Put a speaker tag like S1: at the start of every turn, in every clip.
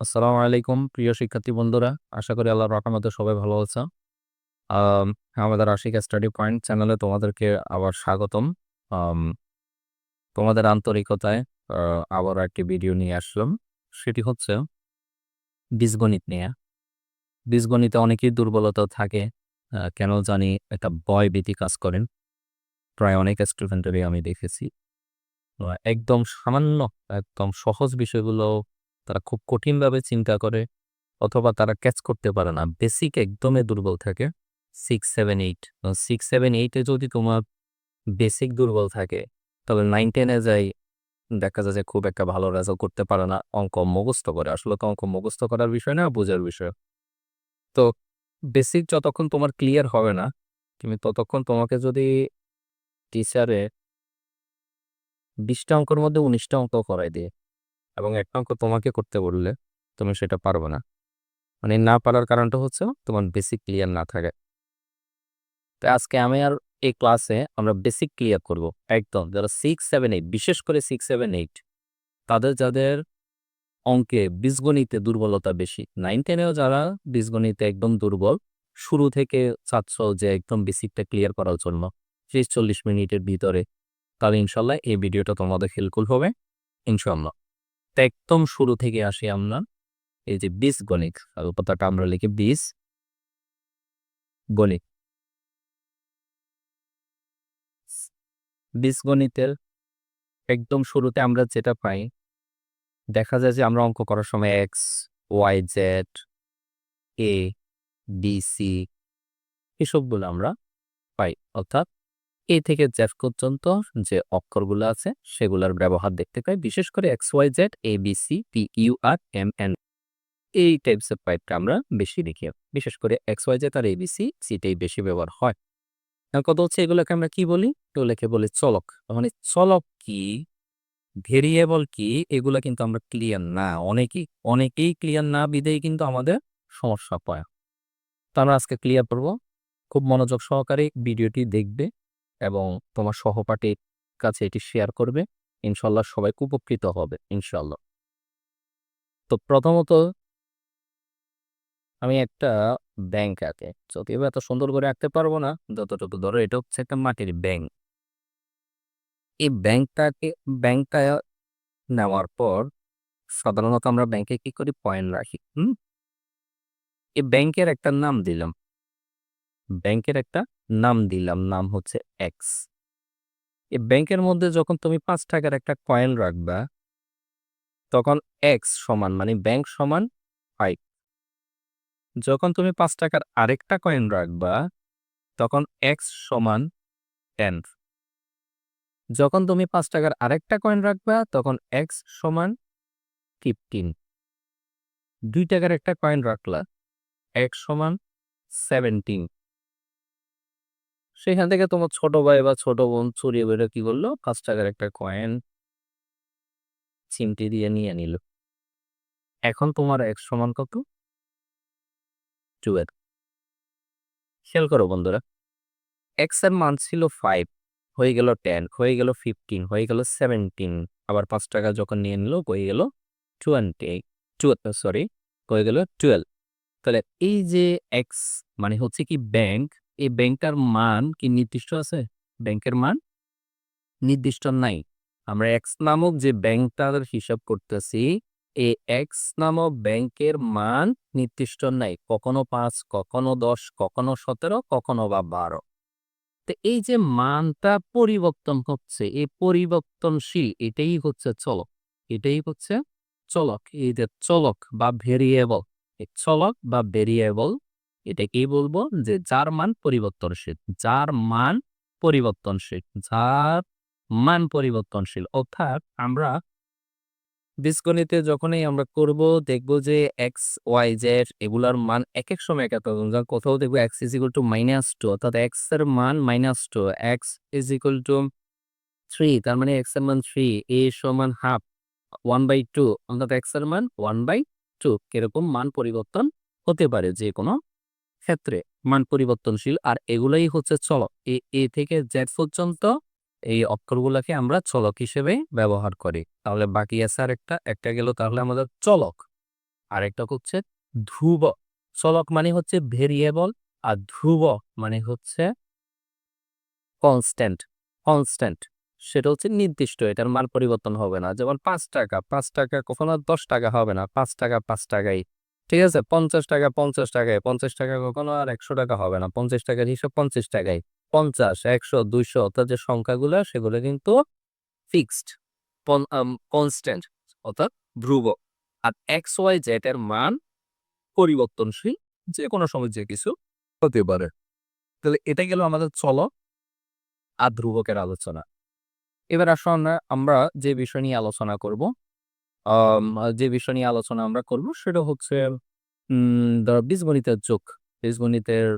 S1: আসসালামু আলাইকুম প্রিয় শিক্ষার্থী বন্ধুরা। আশা করি আল্লাহর রহমতে সবাই ভালো আছো আম, আমাদের আশিক স্টাডি পয়েন্ট চ্যানেলে তোমাদেরকে আবার স্বাগতম। তোমাদের আন্তরিকতায় আবার একটি ভিডিও নিয়ে আসলাম। সেটি হচ্ছে বীজগণিত নিয়ে। বীজগণিতে অনেকেই দুর্বলতা থাকে কেন জানি একটা ভয় ভীতি কাজ করেন প্রায় অনেক স্টুডেন্টেরই আমি দেখেছি। একদম সামান্য একদম সহজ বিষয়গুলো তারা খুব কঠিনভাবে চিন্তা করে অথবা তারা ক্যাচ করতে পারে না। বেসিক একদমই দুর্বল থাকে। Six seven eight six seven এইটে যদি তোমার বেসিক দুর্বল থাকে তবে নাইন টেনে যাই দেখা যায় যে খুব একটা ভালো রেজাল্ট করতে পারে না। অঙ্ক মুখস্থ করে। আসলে তো অঙ্ক মুখস্থ করার বিষয় না, বোঝার বিষয়। তো বেসিক যতক্ষণ তোমার ক্লিয়ার হবে না তুমি ততক্ষণ তোমাকে যদি টিচারে বিশটা অঙ্কের মধ্যে উনিশটা অঙ্ক করাই দিয়ে এবং একটা অঙ্ক তোমাকে করতে বললে তুমি সেটা পারবে না। মানে না পারার কারণটা হচ্ছে তোমার বেসিক ক্লিয়ার না থাকে। তো আজকে আমি আর এই ক্লাসে আমরা বেসিক ক্লিয়ার করব, একদম। যারা সিক্স সেভেন এইট বিশেষ করে সিক্স সেভেন এইট তাদের যাদের অঙ্কে বীজগণিতে দুর্বলতা বেশি নাইন টেনেও যারা বীজগণিতে একদম দুর্বল, শুরু থেকে চাচ্ছ যে একদম বেসিকটা ক্লিয়ার করার জন্য, ত্রিশ, চল্লিশ মিনিটের ভিতরে, তাহলে ইনশাল্লাহ এই ভিডিওটা তোমাদের হেল্পফুল হবে, ইনশাল্লাহ। একদম শুরু থেকে আসি আমরা। এই যে বীজ গণিত কথাটা আমরা লিখি বীজ গণিত। বীজগণিতের একদম শুরুতে আমরা যেটা পাই, দেখা যায় যে আমরা অঙ্ক করার সময় X Y Z A B C এসবগুলো আমরা পাই। অর্থাৎ এ থেকে জেড পর্যন্ত যে অক্ষরগুলো আছে, সেগুলোর ব্যবহার দেখতে পাই। বিশেষ করে X, Y, Z, A, B, C P U, R, M, N এই টাইপসের পাইপটা আমরা বেশি দেখি। বিশেষ করে এক্স, ওয়াই, জেড আর এবিসি সিটাই বেশি ব্যবহার হয়। কথা হচ্ছে এগুলোকে আমরা কি বলি? এগুলোকে বলি চলক। মানে চলক কি, ভেরিয়েবল কি, এগুলো কিন্তু আমরা ক্লিয়ার না। অনেকেই অনেকেই ক্লিয়ার না বিদেই কিন্তু আমাদের সমস্যা পায় তো আমরা আজকে ক্লিয়ার করব। খুব মনোযোগ সহকারে ভিডিওটি দেখবে। এবং তোমার সহপাঠীর কাছে এটি শেয়ার করবে। ইনশাল্লাহ সবাই উপকৃত হবে, ইনশাল্লাহ। তো প্রথমত আমি একটা ব্যাংক আঁকে। যদিও এত সুন্দর করে আঁকতে পারব না, যতটুকু ধরো এটা হচ্ছে একটা মাটির ব্যাংক এই ব্যাংকটাকে ব্যাংকটা নেওয়ার পর সাধারণত আমরা ব্যাংকে কি করি? পয়েন্ট রাখি, হুম? এই ব্যাংকের একটা নাম দিলাম। ব্যাংকের একটা নাম দিলাম, নাম হচ্ছে এক্স এই ব্যাংকের মধ্যে যখন তুমি পাঁচ টাকার একটা কয়েন রাখবা, তখন এক্স সমান মানে ব্যাংক সমান ফাইভ যখন তুমি পাঁচ টাকার আরেকটা কয়েন রাখবা, তখন এক্স সমান টেন যখন তুমি পাঁচ টাকার আরেকটা কয়েন রাখবা, তখন এক্স সমান ফিফটিন দুই টাকার একটা কয়েন রাখলা এক্স সমান সেভেন্টিন সেখান থেকে তোমার ছোট ভাই বা ছোট বোন চুরিয়ে বেরো কি করল? পাঁচ টাকার একটা কয়েন চিমটি দিয়ে নিয়ে নিল। এখন তোমার এক্স সমান কত? টুয়েলভ খেয়াল করো বন্ধুরা এক্সের মান ছিল ফাইভ হয়ে গেল টেন হয়ে গেল ফিফটিন হয়ে গেল সেভেন্টিন আবার পাঁচ টাকা যখন নিয়ে নিল, হয়ে গেল টোয়েন্টি সরি হয়ে গেল টুয়েলভ তাহলে এই যে এক্স মানে হচ্ছে কি ব্যাংক এই ব্যাংকটার মান কি নির্দিষ্ট আছে? ব্যাংকের মান নির্দিষ্ট নাই। আমরা এক্স নামক যে ব্যাংকটার হিসাব করতেছি, এই এক্স নামক ব্যাংকের মান নির্দিষ্ট নাই। কখনো পাঁচ, কখনো দশ, কখনো সতেরো, কখনো বা বারো। তো এই যে মানটা পরিবর্তন হচ্ছে, এই পরিবর্তনশীল, এটাই হচ্ছে চলক। এটাই হচ্ছে চলক। এই যে চলক বা ভেরিয়েবল চলক বা ভেরিয়েবল এটা কি বলব যে, যার মান পরিবর্তনশীল, যার মান পরিবর্তনশীল, যার মান পরিবর্তনশীল। অর্থাৎ আমরা বীজগণিতে যখনই আমরা করব, দেখব যে, এক্স, ওয়াই, জেড এগুলার মান এক এক সময় এক এক কোথাও দেখব X is equal to minus two, অর্থাৎ এক্সের মান minus two, X is equal to three, তার মানে এক্সের মান থ্রি, এ সমান হাফ, ওয়ান বাই টু, অর্থাৎ এক্সের মান ওয়ান বাই টু। কীরকম মান পরিবর্তন হতে পারে যে কোনো ক্ষেত্রে মান পরিবর্তনশীল। আর এগুলাই হচ্ছে চলক। এ এ থেকে জেড পর্যন্ত এই অক্ষরগুলোকে আমরা চলক হিসেবে ব্যবহার করি। তাহলে বাকি আছে আর একটা একটা গেল তাহলে আমাদের চলক। আরেকটা হচ্ছে ধ্রুব। চলক মানে হচ্ছে ভেরিয়েবল আর ধ্রুব মানে হচ্ছে কনস্ট্যান্ট কনস্ট্যান্ট সেটা হচ্ছে নির্দিষ্ট, এটার মান পরিবর্তন হবে না। যেমন পাঁচ টাকা পাঁচ টাকা কখনো দশ টাকা হবে না। পাঁচ টাকা, পাঁচ টাকাই। ঠিক আছে? পঞ্চাশ টাকা, পঞ্চাশ টাকায়। পঞ্চাশ টাকা কখনো আর একশো টাকা হবে না। পঞ্চাশ টাকার হিসাব পঞ্চাশ টাকায়। পঞ্চাশ, একশো, দুইশো, অর্থাৎ যে সংখ্যাগুলো, সেগুলো কিন্তু ফিক্সড কনস্ট্যান্ট অর্থাৎ ধ্রুব। আর এক্স ওয়াই জেড এর মান পরিবর্তনশীল যে কোনো সময় যে কিছু হতে পারে। তাহলে এটা গেল আমাদের চলো আর ধ্রুবকের আলোচনা। এবার আসো আমরা যে বিষয় নিয়ে আলোচনা করব যে বিষয় নিয়ে আলোচনা আমরা করব সেটা হচ্ছে ধরো বীজগণিতের যোগ। বীজগণিতের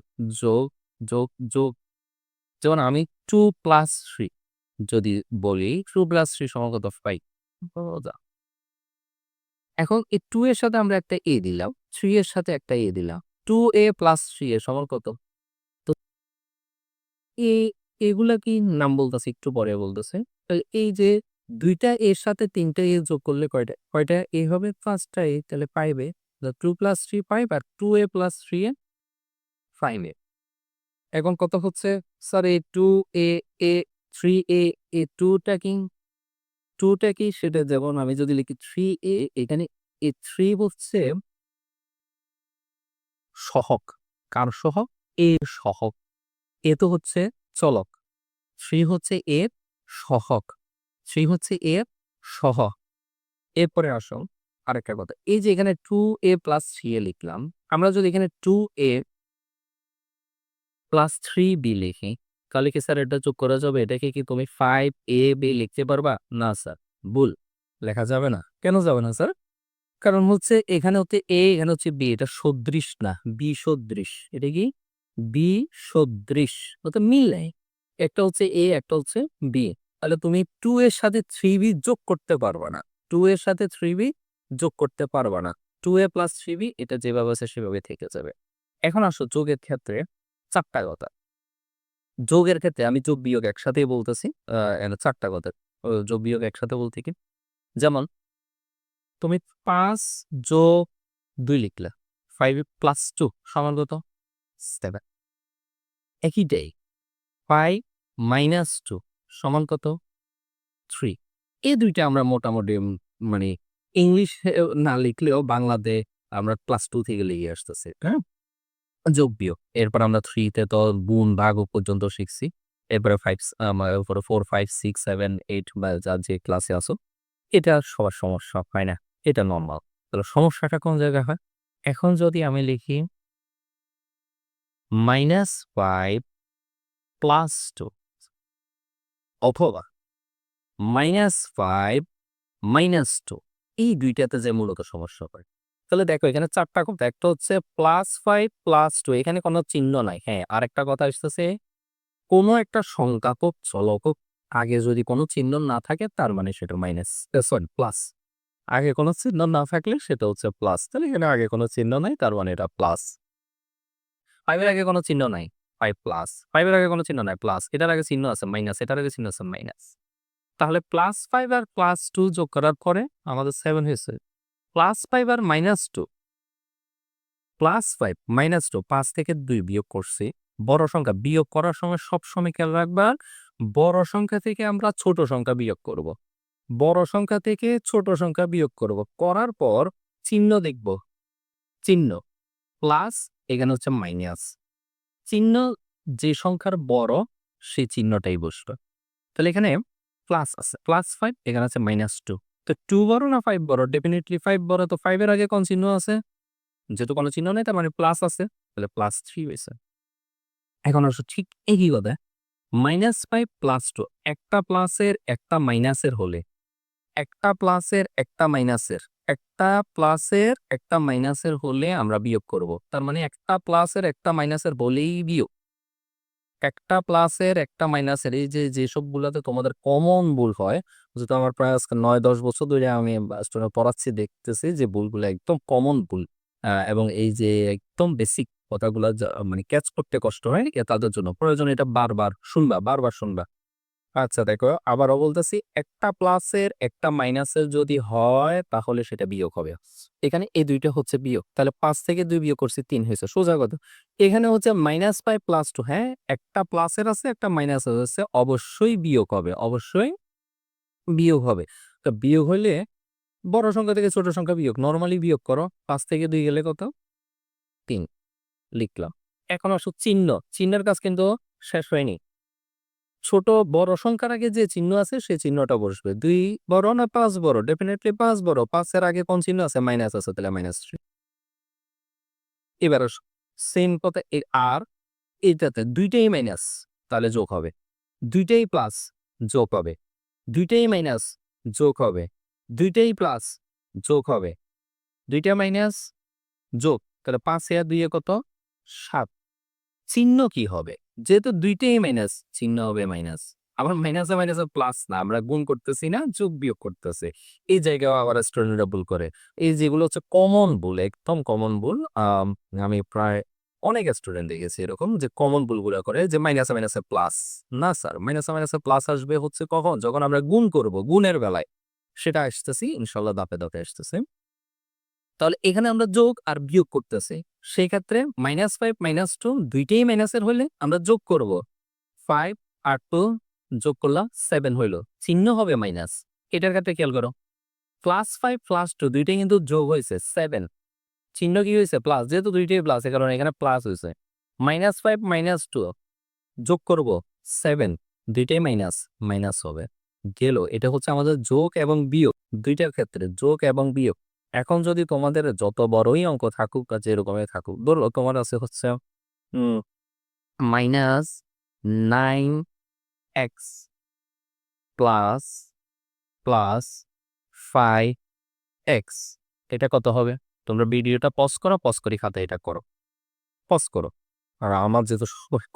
S1: যোগ যোগ যোগ। যেমন আমি টু প্লাস থ্রি যদি বলি টু প্লাস থ্রি সমাগত পাই এখন এই টু এর সাথে আমরা একটা এ দিলাম থ্রি এর সাথে একটা এ দিলাম। টু এ প্লাস থ্রি এর সমান কত? তো এ, এগুলা কি নাম বলতেছে? একটু পরে বলতেছে। এই যে দুইটা এর সাথে তিনটা এ যোগ করলে কয়টা? কয়টা এ হবে? পাঁচটা এ, তাহলে পাইবে two plus three five R two A plus three A five A. এখন কত হচ্ছে? Sir A two A A three A A টুটা কি? টুটা কি? সেটা যেমন আমি যদি লিখি থ্রি এ এখানে এ থ্রি হচ্ছে সহক। কার সহক? এ সহক। এ তো হচ্ছে চলক। থ্রি হচ্ছে এর সহক। থ্রি হচ্ছে এর সহ। এরপরে আসো আরেকটা কথা। এই যে এখানে two A plus three A লিখলাম, আমরা যদি এখানে two A plus three B লিখি, তাহলে কি স্যার এটা যোগ করা যাবে? এটাকে কি তুমি ফাইভ এ বি লিখতে পারবা? না স্যার ভুল। লেখা যাবে না। কেন যাবে না স্যার কারণ হচ্ছে এখানে হচ্ছে এ এখানে হচ্ছে বি এটা সদৃশ না বি সদৃশ। এটা কি? বি সদৃশ। মিল নেই। একটা হচ্ছে এ একটা হচ্ছে বি তাহলে তুমি টু এর সাথে থ্রি বি যোগ করতে পারবে না। টু এর সাথে থ্রি বি যোগ করতে পারবে না। Two A plus three B এটা যেভাবে আছে সেভাবে থেকে যাবে। এখন আসো যোগের ক্ষেত্রে চারটা কথা। যোগের ক্ষেত্রে আমি যোগ বিয়োগ একসাথেই বলতেছি চারটা কথা। যোগ বিয়োগ একসাথে বলতে কি? যেমন তুমি পাঁচ যোগ দুই লিখলা ফাইভ প্লাস টু সমান কত? সেভেন একইটাই ফাইভ মাইনাস টু সমান কত? থ্রি এই দুইটা আমরা মোটামুটি মানে ইংলিশ না লিখলেও বাংলাতে আমরা ক্লাস টু থেকে লিখে আসতেছি হ্যাঁ? যোগ বিয়োগ। এরপর আমরা থ্রিতে তো গুণ ভাগ পর্যন্ত শিখছি। এরপরে five four five six seven eight বা যার যে ক্লাসে আসো এটা সবার সমস্যা, হয় না? এটা নর্মাল তাহলে সমস্যাটা কোন জায়গায় হয়? এখন যদি আমি লিখি মাইনাস ফাইভ প্লাস টু অথবা মাইনাস ফাইভ মাইনাস টু এই দুইটাতে যে মূলত সমস্যা হয়। তাহলে দেখো এখানে চারটা কথা একটা হচ্ছে প্লাস ফাইভ প্লাস টু এখানে কোনো চিহ্ন নাই। হ্যাঁ আর একটা কথা আসতেছে, কোনো একটা সংখ্যা হোক, চলক হোক, আগে যদি কোনো চিহ্ন না থাকে, তার মানে সেটা মাইনাস সরি প্লাস আগে কোনো চিহ্ন না থাকলে সেটা হচ্ছে প্লাস তাহলে এখানে আগে কোনো চিহ্ন নাই, তার মানে এটা প্লাস ফাইভের আগে কোনো চিহ্ন নাই। ফাইভ প্লাস ফাইভের আগে কোনো চিহ্ন নাই প্লাস এটার আগে চিহ্ন আছে মাইনাস এটার আগে চিহ্ন আছে মাইনাস তাহলে প্লাস ফাইভ আর প্লাস টু যোগ করার পরে আমাদের সেভেন হয়েছে। প্লাস ফাইভ আর minus two plus five minus two পাঁচ থেকে দুই বিয়োগ করছি। বড় সংখ্যা বিয়োগ করার সময় সবসময় খেয়াল রাখবা, বড় সংখ্যা থেকে আমরা ছোট সংখ্যা বিয়োগ করব। বড় সংখ্যা থেকে ছোট সংখ্যা বিয়োগ করব। করার পর চিহ্ন দেখব। চিহ্ন। প্লাস এখানে হচ্ছে মাইনাস চিহ্ন যে সংখ্যার বড়, সেই চিহ্নটাই বসবে তাহলে এখানে প্লাস আছে। প্লাস ফাইভ এখানে আছে মাইনাস টু তো টু বড় না ফাইভ বড়? ডেফিনেটলি ফাইভ বড়। তো ফাইভের আগে কোন চিহ্ন আছে? যেহেতু কোনো চিহ্ন নেই, তার মানে প্লাস আছে। তাহলে প্লাস থ্রি হয়েছে। এখন আসো ঠিক একই কথা। মাইনাস ফাইভ প্লাস টু একটা প্লাসের একটা মাইনাসের হলে। একটা প্লাসের একটা মাইনাসের একটা প্লাসের একটা মাইনাসের হলে আমরা বিয়োগ করব। তার মানে একটা প্লাসের একটা মাইনাসের হলেই বিয়োগ। একটা প্লাসের একটা মাইনাসের এই যে যেসবগুলোতে তোমাদের কমন ভুল হয়, যেহেতু আমার প্রায় আজকে নয় দশ বছর ধরে আমি পড়াচ্ছি, দেখতেছি যে ভুলগুলো একদম কমন ভুল। এবং এই যে একদম বেসিক কথাগুলো মানে ক্যাচ করতে কষ্ট হয় তাদের জন্য প্রয়োজন এটা বারবার শুনবা বারবার শুনবা। আচ্ছা দেখো আবারও বলতেছি, একটা প্লাসের একটা মাইনাসের যদি হয়, তাহলে সেটা বিয়োগ হবে। এখানে এই দুইটা হচ্ছে বিয়োগ, তাহলে পাঁচ থেকে দুই বিয়োগ করছি তিন হয়েছে, সোজা কথা। এখানে হচ্ছে মাইনাস ফাইভ প্লাস টু হ্যাঁ? একটা প্লাসের আছে, একটা মাইনাসের আছে, অবশ্যই বিয়োগ হবে, অবশ্যই বিয়োগ হবে। তো বিয়োগ হলে বড় সংখ্যা থেকে ছোট সংখ্যা বিয়োগ নর্মালি বিয়োগ করো, পাঁচ থেকে দুই গেলে কত? তিন, লিখলাম। এখন আসো চিহ্ন, চিহ্নের কাজ কিন্তু শেষ হয়নি। ছোট বড় সংখ্যার আগে যে চিহ্ন আছে, সেই চিহ্নটা বসবে। দুই বড় না পাঁচ বড়? ডেফিনেটলি পাঁচ বড়। পাঁচের আগে কোন চিহ্ন আছে? মাইনাস আছে তাহলে মাইনাস থ্রি এবার সেম কথা আর এইটাতে দুইটাই মাইনাস তাহলে যোগ হবে। দুইটাই প্লাস যোগ হবে। দুইটাই মাইনাস যোগ হবে। দুইটাই প্লাস যোগ হবে। দুইটা মাইনাস যোগ। তাহলে পাঁচ আর দুইয়ে কত? সাত। চিহ্ন কি হবে? যেহেতু দুইটাই মাইনাস চিহ্ন হবে মাইনাস আবার মাইনাসে মাইনাসে প্লাস না, আমরা গুণ করতেছি না, যোগ বিয়োগ করতেছে। এই জায়গায় আবার স্টুডেন্টরা ভুল করে। এই যেগুলো হচ্ছে কমন ভুল একদম কমন ভুল আমি প্রায় অনেক স্টুডেন্ট দেখেছি এরকম যে কমন ভুলগুলো করে যে মাইনাসে মাইনাসে প্লাস না স্যার মাইনাসে মাইনাসে প্লাস আসবে হচ্ছে কখন? যখন আমরা গুণ করব, গুণের বেলায়। সেটা আসতেছি ইনশাল্লাহ দাপে দাপে আসতেছে। তাহলে এখানে আমরা যোগ আর বিয়োগ করতেছি। সেই ক্ষেত্রে মাইনাস ফাইভ মাইনাস টু দুইটাই মাইনাসের হলে আমরা যোগ করব। ফাইভ আর টু যোগ করলাম সেভেন হইল। চিহ্ন হবে মাইনাস এটার ক্ষেত্রে খেয়াল করো। প্লাস ফাইভ প্লাস টু দুইটাই কিন্তু যোগ হয়েছে সেভেন চিহ্ন কি হয়েছে? প্লাস যেহেতু দুইটাই প্লাস এ কারণে এখানে প্লাস হয়েছে। মাইনাস ফাইভ মাইনাস টু যোগ করব সেভেন দুইটাই মাইনাস মাইনাস হবে। গেল। এটা হচ্ছে আমাদের যোগ এবং বিয়োগ। দুইটার ক্ষেত্রে যোগ এবং বিয়োগ। এখন যদি তোমাদের যত বড়ই অঙ্ক থাকুক বা যেরকমই থাকুক, ধরো তোমার আছে হচ্ছে minus nine X plus plus five X এটা কত হবে? তোমরা ভিডিওটা পজ করো পজ করি খাতা এটা করো। পজ করো। আর আমার যেহেতু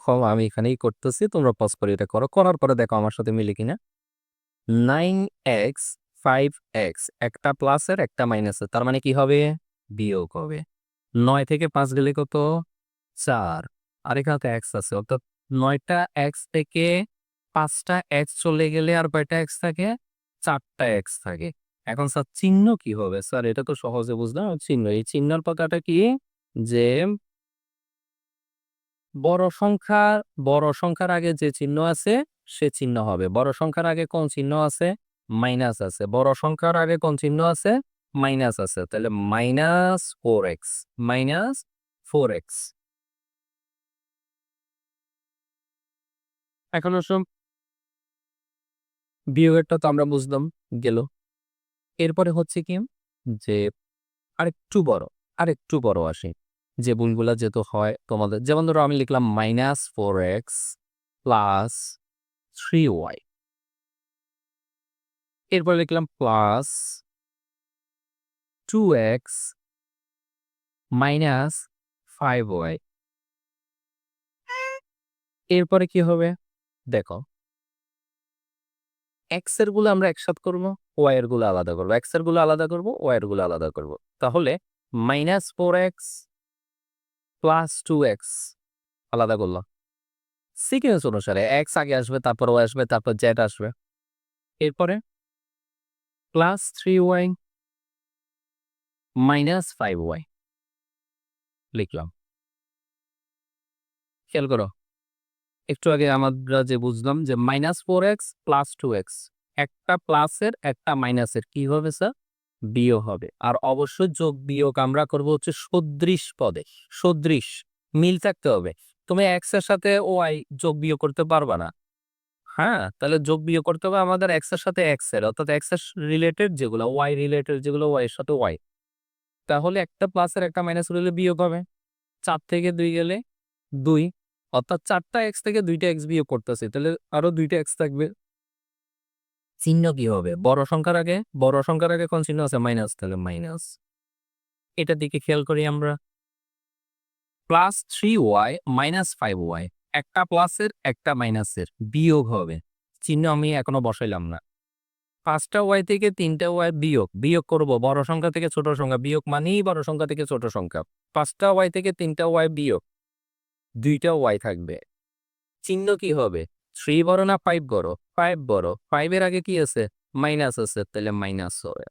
S1: কম, আমি এখানেই করতেছি, তোমরা পজ করে এটা করো। করার পরে দেখো আমার সাথে মিলে কিনা। নাইন এক্স ফাইভ এক্স একটা প্লাসের একটা মাইনাসের তার মানে কি হবে? বিয়োগ হবে। নয় থেকে পাঁচ গেলে কত? চার। আর এখানে এক্স আছে। অর্থাৎ নয়টা এক্স থেকে পাঁচটা এক্স চলে গেলে আর কয়টা এক্স থাকে? চারটা এক্স থাকে। এখন স্যার চিহ্ন কি হবে? স্যার এটা তো সহজে বুঝলাম। চিহ্ন, এই চিহ্নের পাতাটা কি? যে বড় সংখ্যা, বড় সংখ্যার আগে যে চিহ্ন আছে, সে চিহ্ন হবে। বড় সংখ্যার আগে কোন চিহ্ন আছে? মাইনাস আছে। বড় সংখ্যার আগে কোন চিহ্ন আছে? মাইনাস আছে। তাহলে minus four X minus four X এখন অবশ্য বিয়োগেরটা তো আমরা বুঝলাম গেল। এরপরে হচ্ছে কি? যে আরেকটু বড় আরেকটু বড় আসে। যে ভুলগুলা যেহেতু হয় তোমাদের যেমন ধরো আমি লিখলাম minus four X plus three Y এরপরে লিখলাম plus two X minus five Y এরপরে কি হবে? দেখো। এক্সেরগুলো আমরা একসাথে করব ওয়াই এরগুলো আলাদা করব। এক্সেরগুলো আলাদা করব ওয়াই এরগুলো আলাদা করব। তাহলে minus four X plus two X আলাদা করল সিকুয়েন্স অনুসারে এক্স আগে আসবে, তারপর ওয়াই আসবে, তারপর জেড আসবে। এরপরে plus three Y minus five Y লিখলাম। খেয়াল করো, একটু আগে আমরা যে বুঝলাম যে minus four X plus two X একটা প্লাসের একটা মাইনাসের কি হবে স্যার বিয়োগ হবে। আর অবশ্যই যোগ বিয়োগ আমরা করব হচ্ছে সদৃশ পদে, সদৃশ, মিল থাকতে হবে। তুমি এক্সের সাথে ওয়াই যোগ বিয়োগ করতে পারবা না। হ্যাঁ তাহলে যোগ বিয়োগ করতে হবে আমাদের এক্সের সাথে এক্সের। অর্থাৎ এক্সের রিলেটেড যেগুলো ওয়াই রিলেটেড যেগুলো ওয়াই এর সাথে ওয়াই তাহলে একটা প্লাসের একটা মাইনাস হলে বিয়োগ হবে। চার থেকে দুই গেলে দুই। অর্থাৎ চারটা এক্স থেকে দুইটা এক্স বিয়োগ করতেছি, তাহলে আরও দুইটা এক্স থাকবে। চিহ্ন কি হবে? বড় সংখ্যার আগে, বড় সংখ্যার আগে কোন চিহ্ন আছে? মাইনাস তাহলে মাইনাস এটার দিকে খেয়াল করি আমরা। Plus three Y minus five Y একটা প্লাসের, একটা মাইনাসের বিয়োগ হবে। চিহ্ন আমি এখনও বসাইলাম না। পাঁচটা ওয়াই থেকে তিনটা ওয়াই বিয়োগ। বিয়োগ করব বড় সংখ্যা থেকে ছোট সংখ্যা। বিয়োগ মানেই বড় সংখ্যা থেকে ছোট সংখ্যা। পাঁচটা ওয়াই থেকে তিনটা ওয়াই বিয়োগ। দুইটা ওয়াই থাকবে। চিহ্ন কি হবে? থ্রি বড় না ফাইভ বড়? ফাইভ বড়। ফাইভের আগে কি আছে? মাইনাস আছে। তাহলে মাইনাস হবে।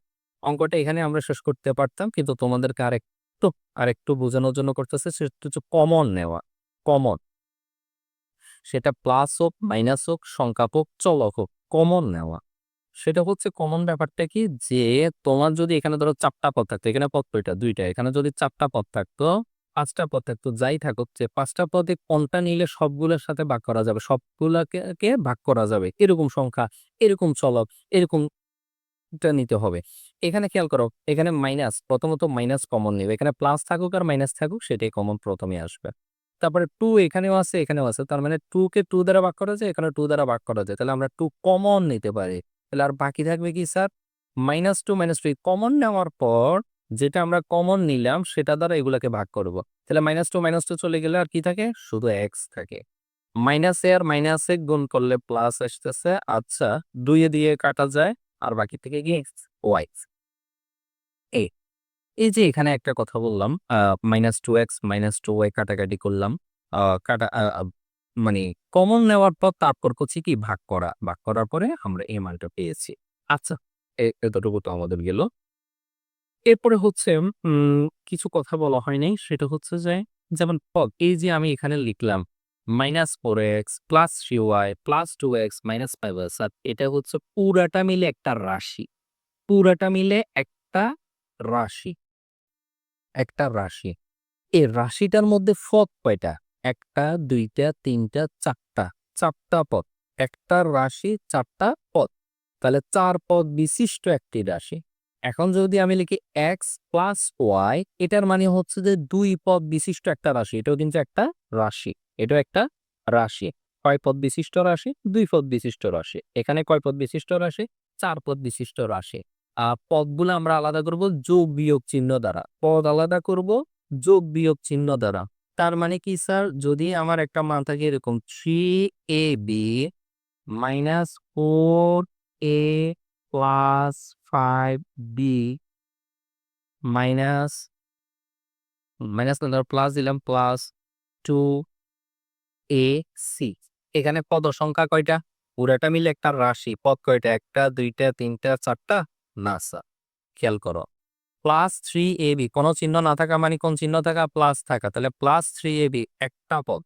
S1: অঙ্কটা এখানে আমরা শেষ করতে পারতাম, কিন্তু তোমাদেরকে আরেকটু আরেকটু বোঝানোর জন্য করতেছে, সেটা হচ্ছে কমন নেওয়া। কমন সেটা প্লাস হোক মাইনাস হোক, সংখ্যা হোক, চলক হোক কমন নেওয়া। সেটা হচ্ছে কমন ব্যাপারটা কি? যে তোমার যদি এখানে ধরো চারটা পদ থাকতো, এখানে পদ কয়টা দুইটা, এখানে যদি চারটা পদ থাকতো, পাঁচটা পদ থাকতো, যাই থাকুক, যে পাঁচটা পদে কোনটা নিলে সবগুলোর সাথে ভাগ করা যাবে? সবগুলাকে ভাগ করা যাবে? এরকম সংখ্যা, এরকম চলক, এরকম টা নিতে হবে। এখানে খেয়াল করো, এখানে মাইনাস প্রথমত মাইনাস কমন নেবে। এখানে প্লাস থাকুক আর মাইনাস থাকুক, সেটাই কমন প্রথমে আসবে। তারপরে টু এখানেও আছে এখানেও আছে। তার মানে টু কে টু দ্বারা ভাগ করা যায় এখানে টু দ্বারা ভাগ করা যায়। তাহলে আমরা টু কমন নিতে পারি। তাহলে আর বাকি থাকবে কি sir? Minus two minus two common নেওয়ার পর যেটা আমরা কমন নিলাম, সেটা দ্বারা এগুলাকে ভাগ করব। তাহলে মাইনাস টু মাইনাস টু চলে গেলে আর কি থাকে? শুধু এক্স থাকে। মাইনাসে আর মাইনাসে গুণ করলে প্লাস আসতেছে আচ্ছা দুইয়ে দিয়ে কাটা যায়, আর বাকি থেকে কি? ওয়াই। এ এই যে এখানে একটা কথা বললাম minus two x minus two y কাটাকাটি করলাম কাটা মানে কমন নেওয়ার পর তারপর করছি কি? ভাগ করা। ভাগ করার পরে আমরা এই মানটা পেয়েছি। আচ্ছা এতটুকু তো আমাদের গেল। এরপরে হচ্ছে কিছু কথা বলা হয়নি সেটা হচ্ছে যে, যেমন পদ, এই যে আমি এখানে লিখলাম minus four x plus three y plus two x minus five x এটা হচ্ছে পুরাটা মিলে একটা রাশি। পুরাটা মিলে একটা রাশি। একটা রাশি। এই রাশিটার মধ্যে পদ কয়টা? একটা, দুইটা, তিনটা, চারটা। চারটা পদ। একটা রাশি, চারটা পদ। তাহলে চার পদ বিশিষ্ট একটি রাশি। এখন যদি আমি লিখি এক্স প্লাস ওয়াই এটার মানে হচ্ছে যে দুই পদ বিশিষ্ট একটা রাশি। এটাও কিন্তু একটা রাশি। এটাও একটা রাশি। কয় পদ বিশিষ্ট রাশি? দুই পদ বিশিষ্ট রাশি। এখানে কয় পদ বিশিষ্ট রাশি? চার পদ বিশিষ্ট রাশি। পদগুলো আমরা আলাদা করব যোগ বিয়োগ চিহ্ন দ্বারা। পদ আলাদা করব যোগ বিয়োগ চিহ্ন দ্বারা। তার মানে কি স্যার? যদি আমার একটা মান থাকে এরকম three a b minus four a plus five b minus minus plus দিলাম প্লাস টু এ সি এখানে পদ সংখ্যা কয়টা? পুরাটা মিলে একটা রাশি। পদ কয়টা? একটা, দুইটা, তিনটা, চারটা। না, স্যার। খেয়াল করো। প্লাস থ্রি এ বি কোনো চিহ্ন না থাকা মানে কোন চিহ্ন থাকা? প্লাস থাকা। তাহলে প্লাস থ্রি এ বি একটা পদ।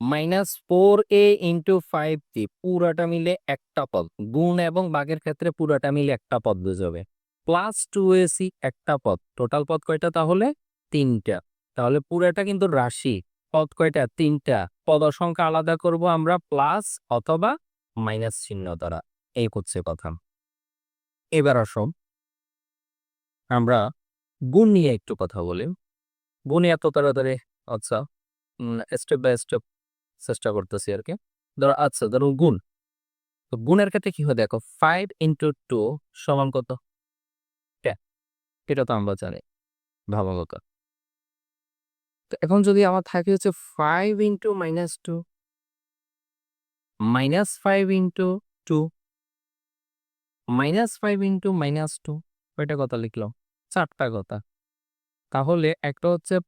S1: Minus four a into five d পুরাটা মিলে একটা পদ। গুণ এবং বাঘের ক্ষেত্রে পুরাটা মিলে একটা পদ বুঝবে প্লাস টু এ সি একটা পদ। টোটাল পদ কয়টা তাহলে? তিনটা। তাহলে পুরাটা কিন্তু রাশি। পদ কয়টা? তিনটা। পদ সংখ্যা আলাদা করব আমরা প্লাস অথবা মাইনাস চিহ্ন দ্বারা। এই হচ্ছে কথা। এবার আসো আমরা গুণ নিয়ে একটু কথা বলি। গুণে এত তাড়াতাড়ি? আচ্ছা স্টেপ বাই স্টেপ চেষ্টা করতেছি আর কি। ধরো আচ্ছা ধরো গুণ। তো গুণের ক্ষেত্রে কি হয় দেখো ফাইভ ইন্টু টু সমান কত? এটা তো আমরা জানি ভাবা তো এখন যদি আমার থাকে হচ্ছে five into minus two minus five into two minus five into minus two কয়টা কথা লিখলাম? চারটা কথা। তাহলে একটা হচ্ছে,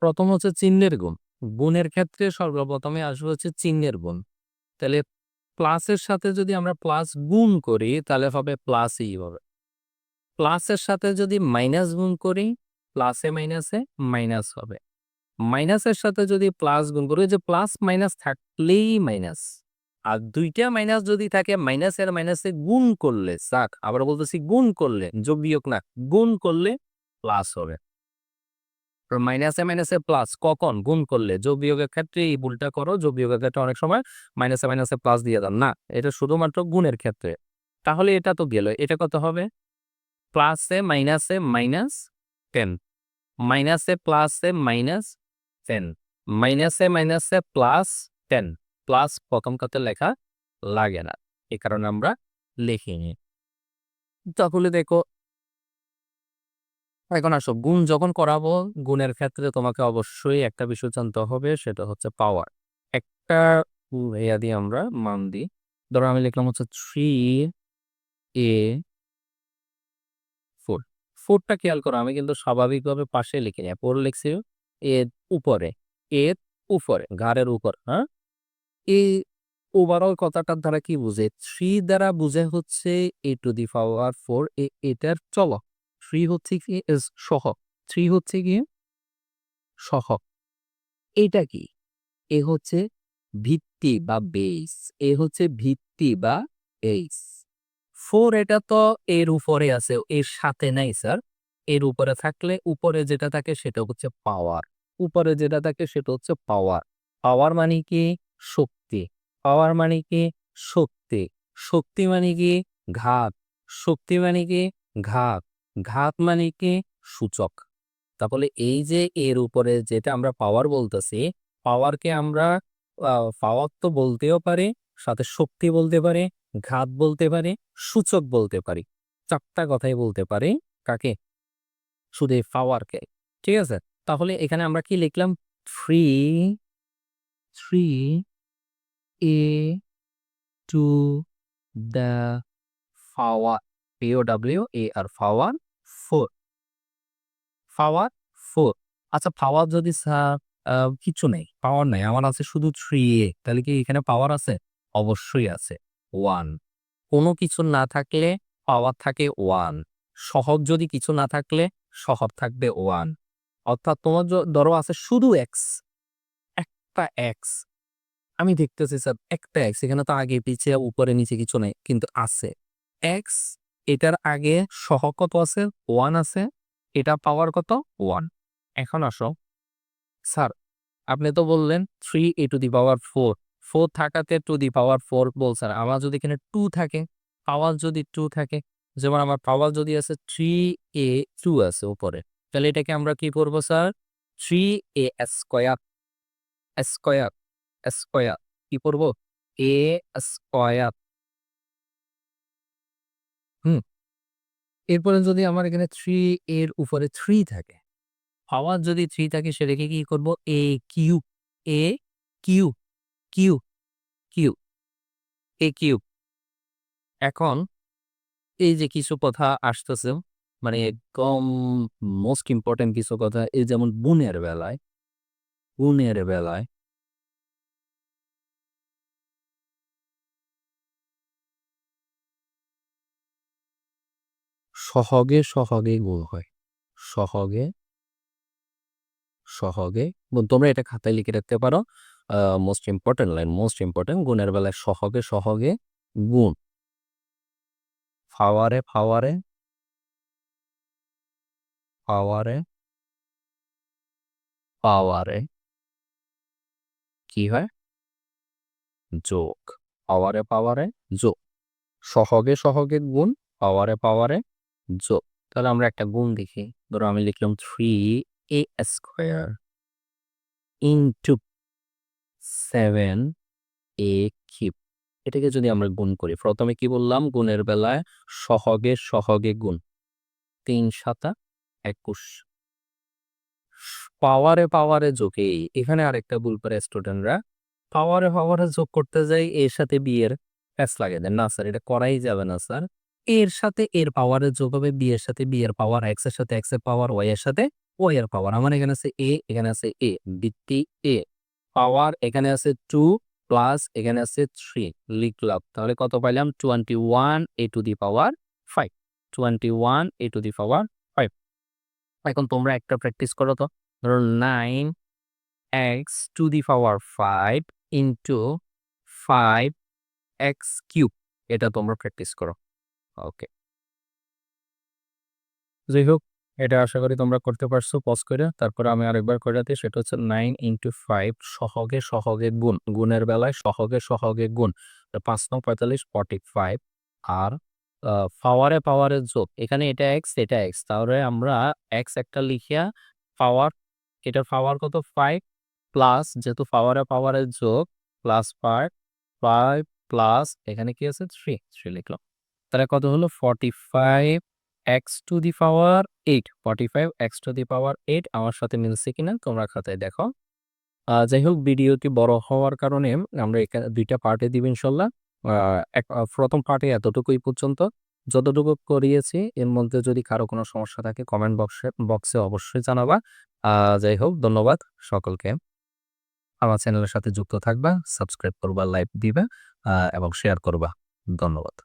S1: প্রথম হচ্ছে চিহ্নের গুণ। গুণের ক্ষেত্রে সর্বপ্রথমে আসবে হচ্ছে চিহ্নের গুণ। তাহলে প্লাসের সাথে যদি আমরা প্লাস গুণ করি, তাহলে হবে প্লাসই হবে। প্লাসের সাথে যদি মাইনাস গুণ করি, প্লাসে মাইনাসে মাইনাস হবে। মাইনাসের সাথে যদি প্লাস গুণ করি যে প্লাস মাইনাস থাকলেই মাইনাস। আর দুইটা মাইনাস যদি থাকে মাইনাসের মাইনাসে গুণ করলে সাক আবার বলতেছি গুণ করলে, যোগ বিয়োগ না, গুণ করলে প্লাস হবে। মাইনাসে মাইনাসে প্লাস কখন? গুণ করলে, যোগ বিয়োগের ক্ষেত্রে এই ভুলটা করো, যোগ বিয়োগের ক্ষেত্রে অনেক সময় মাইনাসে মাইনাসে প্লাস দিয়ে দাও। না, এটা শুধুমাত্র গুণের ক্ষেত্রে। তাহলে এটা তো গেল, এটা কত হবে? প্লাসে মাইনাসে মাইনাস টেন মাইনাসে প্লাসে মাইনাস টেন মাইনাসে মাইনাসে প্লাস টেন প্লাস প্রথম কথা লেখা লাগে না। এ কারণে আমরা লিখি লিখিনি। তাহলে দেখো, এখন আসো, গুণ যখন করাবো, গুণের ক্ষেত্রে তোমাকে অবশ্যই একটা বিষয় জানতে হবে, সেটা হচ্ছে পাওয়ার একটা ইয়া দিয়ে আমরা মান দিই। ধরো আমি লিখলাম হচ্ছে থ্রি এ ফোর ফোরটা খেয়াল করো, আমি কিন্তু স্বাভাবিকভাবে পাশে লিখে নিই ফোর লিখছি এর উপরে এর উপরে, ঘাড়ের উপর হ্যাঁ? এই ওভারঅল কথাটার দ্বারা কি বুঝে? থ্রি দ্বারা বুঝে হচ্ছে এ টু দি পাওয়ার ফোর এটার চলো থ্রি হচ্ছে কি সহ। থ্রি হচ্ছে কি, সহ। এটা কি? এ হচ্ছে ভিত্তি বা বেস এ হচ্ছে ভিত্তি বা বেস ফোর এটা তো এর উপরে আছে, এর সাথে নাই স্যার এর উপরে থাকলে উপরে যেটা থাকে সেটা হচ্ছে পাওয়ার উপরে যেটা থাকে সেটা হচ্ছে পাওয়ার পাওয়ার মানে কি? শক্তি। পাওয়ার মানে কি? শক্তি। শক্তি মানে কি? ঘাত। শক্তি মানে কি? ঘাত। ঘাত মানে কি? সূচক। তাহলে এই যে এর উপরে যেটা আমরা পাওয়ার বলতেছি, পাওয়ারকে আমরা পাওয়ার তো বলতেও পারি, সাথে শক্তি বলতে পারে, ঘাত বলতে পারে, সূচক বলতে পারি। চারটা কথাই বলতে পারি, কাকে? শুধু পাওয়ারকে। ঠিক আছে? তাহলে এখানে আমরা কি লিখলাম? Three three a, to the power P O W E R power four. Power four. আচ্ছা পাওয়ার যদি স্যার কিছু নেই, পাওয়ার নেই, আমার আছে শুধু থ্রি এ তাহলে কি এখানে পাওয়ার আছে? অবশ্যই আছে ওয়ান কোনো কিছু না থাকলে পাওয়ার থাকে ওয়ান সহগ যদি কিছু না থাকলে সহগ থাকবে ওয়ান অর্থাৎ তোমার ধরো আছে শুধু এক্স একটা এক্স আমি দেখতেছি, স্যার, একটা এক্স এখানে তো আগে পিছিয়ে উপরে নিচে কিছু নেই, কিন্তু আছে। এক্স এটার আগে সহ কত আছে? ওয়ান আছে। এটা পাওয়ার কত? ওয়ান এখন আসো। স্যার, আপনি তো বললেন three a to the power four four থাকাতে টু দি পাওয়ার ফোর বলছেন আমার যদি এখানে টু থাকে পাওয়ার যদি টু থাকে, যেমন আমার পাওয়ার যদি আছে থ্রি এ টু আছে উপরে, তাহলে এটাকে আমরা কি করব, sir? Three a square square square. কি করব এ স্কোয়ার। হুম। এরপরে যদি আমার এখানে থ্রি এর উপরে থ্রি থাকে, পাওয়ার যদি থ্রি থাকে সে সেটাকে কি করব? A q a q q q, a q. এখন এই যে কিছু কথা আসতেছে মানে একদম মোস্ট ইম্পর্টেন্ট কিছু কথা, এই যেমন বুনের বেলায় গুণের বেলায় সহগে সহগে গুণ হয়। সহগে সহগে। তোমরা এটা খাতায় লিখে রাখতে পারো most important line most important গুণের বেলায় সহগে সহগে গুণ। ফাওয়ারে ফাওয়ারে পাওয়ারে পাওয়ারে কি হয়? যোগ। পাওয়ারে পাওয়ারে যোগ। সহগে সহগে গুণ পাওয়ারে পাওয়ারে যোগ তাহলে আমরা একটা গুণ দেখি। ধরো আমি লিখলাম three a square into seven a cube এটাকে যদি আমরা গুণ করি, প্রথমে কি বললাম? গুণের বেলায় সহগে সহগে গুণ। তিন সাতা একুশ। পাওয়ারে পাওয়ারে যোগে এখানে আরেকটা ভুল করে স্টুডেন্টরা পাওয়ারে পাওয়ারে যোগ করতে যাই, এর সাথে বিয়ের প্যাচ লাগে। দেন না স্যার এটা করাই যাবে না স্যার এর সাথে এর পাওয়ারে যোগ হবে বি এর সাথে বি এর পাওয়ার এক্সের সাথে এক্সের পাওয়ার ওয়াই এর সাথে ওয়াই এর পাওয়ার আমার এখানে আছে এ এখানে আছে এ ভিত্তি এ পাওয়ার এখানে আছে টু প্লাস এখানে আছে থ্রি লিখলাম। তাহলে কত পাইলাম? Twenty one a to the power five twenty one a to the power five এখন তোমরা একটা প্র্যাকটিস করো তো। ধরো nine x to the power five into five x cube এটা তোমরা প্র্যাকটিস করো। ওকে যাই হোক এটা আশা করি তোমরা করতে পারছ। পজ করে, তারপরে আমি আরেকবার করে দিই, সেটা হচ্ছে নাইন ইন্টু ফাইভ সহগে সহগে গুণ। গুণের বেলায় সহগে সহগে গুণ। পাঁচ নং পঁয়তাল্লিশ ফর্টি ফাইভ আর পাওয়ারে পাওয়ারে যোগ। এখানে এটা এক্স এটা এক্স তাহলে আমরা এক্স একটা লিখিয়া পাওয়ার এটার পাওয়ার কত? ফাইভ প্লাস যেহেতু পাওয়ারে পাওয়ারে যোগ প্লাস ফাইভ ফাইভ প্লাস এখানে কি আছে? থ্রি থ্রি লিখলাম। তাহলে কত হলো? Forty five x to the power eight forty five x to the power eight আমার সাথে মিলছে কিনা তোমরা খাতায় দেখো। যাই হোক, ভিডিওটি বড় হওয়ার কারণে আমরা এখানে দুইটা পার্টে দিব ইনশাল্লাহ। এক প্রথম পার্টে এতটুকুই পর্যন্ত। যতটুকু করিয়েছি, এর মধ্যে যদি কারও কোনো সমস্যা থাকে কমেন্ট বক্সে বক্সে অবশ্যই জানাবা। যাই হোক, ধন্যবাদ সকলকে। আমার চ্যানেলের সাথে যুক্ত থাকবা সাবস্ক্রাইব করবা লাইক দিবা এবং শেয়ার করবা। ধন্যবাদ।